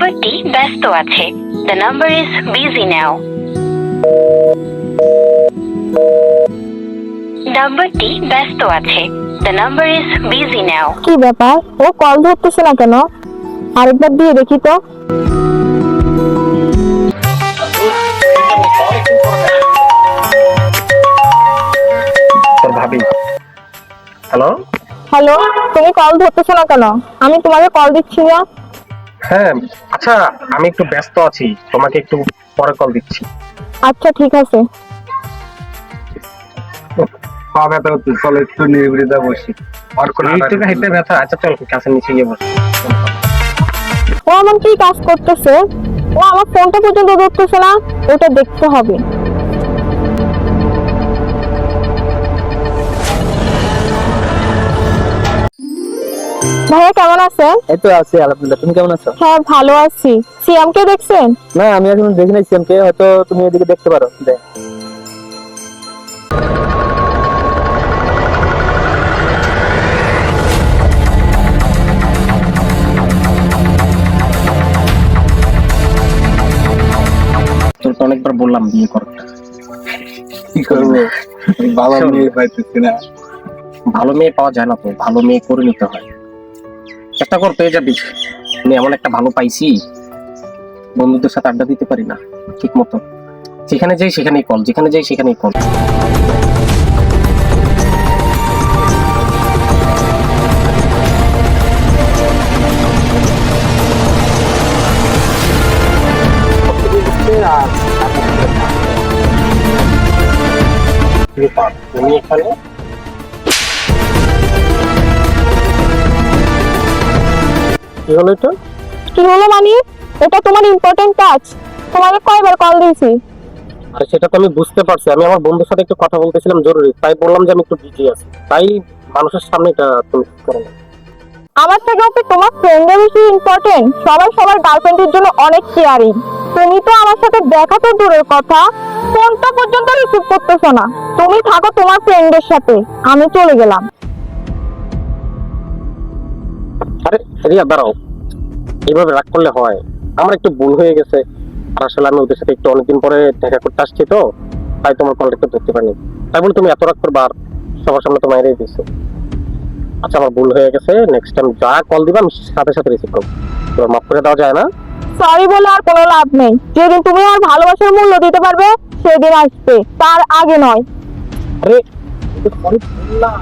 ব্যস্ত আছে। The number is busy now নাম্বারটি ব্যস্ত আছে। The number is busy now কি ব্যাপার? ও কল ধরতেছে না কেন? আরেকবার দিয়ে দেখি তো। ভাবি। হ্যালো? হ্যালো তুমি কল ধরতেছো না কেন? আমি তোমাকে কল দিচ্ছি না। হ্যাঁ আচ্ছা আমি একটু ব্যস্ত আছি তোমাকে একটু পরে কল দিচ্ছি। আচ্ছা ঠিক আছে। পা ব্যথা হচ্ছে চলো একটু নিরিবিলিতে বসি। আর কোনো এই তো ব্যথা আচ্ছা চল কাছে নিচে গিয়ে বস। ও এমন কি কাজ করতেছে? ও আমার ফোনটা পর্যন্ত ধরতেছে না ওটা দেখতে হবে। ভাইয়া কেমন আছেন এই তো আছি আলহামদুলিল্লাহ। তুমি কেমন আছো? হ্যাঁ ভালো আছি। সিয়ামকে দেখছেন? না আমি এখন দেখি নাই হয়তো তুমি এদিকে দেখতে পারো। দেখ। তোর তো অনেকবার বললাম বিয়ে কর। কি করব? বাবা মেয়ে পাইতেছি না। ভালো মেয়ে পাওয়া যায় না তো ভালো মেয়ে করে নিতে হয়। চেষ্টা কর পেয়ে যাবি। আমি এমন একটা ভালো পাইছি, বন্ধুদের সাথে আড্ডা দিতে পারি না, ঠিক মতো। যেখানে যাই সেখানেই কল যেখানে যাই সেখানেই কল তুমি এখানে কি হলো এটা কি হলো মানে? এটা তোমার ইম্পর্টেন্ট কাজ। তোমাকে কয়বার কল দিয়েছি। আর সেটা তো আমি বুঝতে পারছি। আমি আমার বন্ধুর সাথে একটু কথা বলতেছিলাম জরুরি। তাই বললাম যে আমি একটু বিজি আছি। তাই মানুষের সামনে এটা তুমি করো না। আমার থেকে ওকে তোমার ফ্রেন্ডের বেশি ইম্পর্টেন্ট সবাই সবার গার্লফ্রেন্ডের জন্য অনেক কেয়ারিং তুমি তো আমার সাথে দেখা তো দূরের কথা। ফোনটা পর্যন্ত রিসিভ করতেছো না। তুমি থাকো তোমার ফ্রেন্ডের সাথে। আমি চলে গেলাম। আরে রিয়া দাঁড়াও। এইভাবে রাগ করলে হয়। আমার একটু ভুল হয়ে গেছে। আর আসলে আমি ওদের সাথে একটু অনেকদিন পরে দেখা করতে আসছি তো তাই তোমার কলটা ধরতে পারিনি। তাই বলে তুমি এত রাগ করবা আর সবার সামনে এড়িয়ে আচ্ছা আমার ভুল হয়ে গেছে। নেক্সট টাইম যা কল দিবা আমি সাথে সাথে রিসিভ করব। তোমার মাফ করে দেওয়া যায় না? সরি বলে আর কোনো লাভ নেই। যেদিন তুমি আমার ভালোবাসার মূল্য দিতে পারবে সেদিন আসবে। তার আগে নয়। আরে sorry বললাম।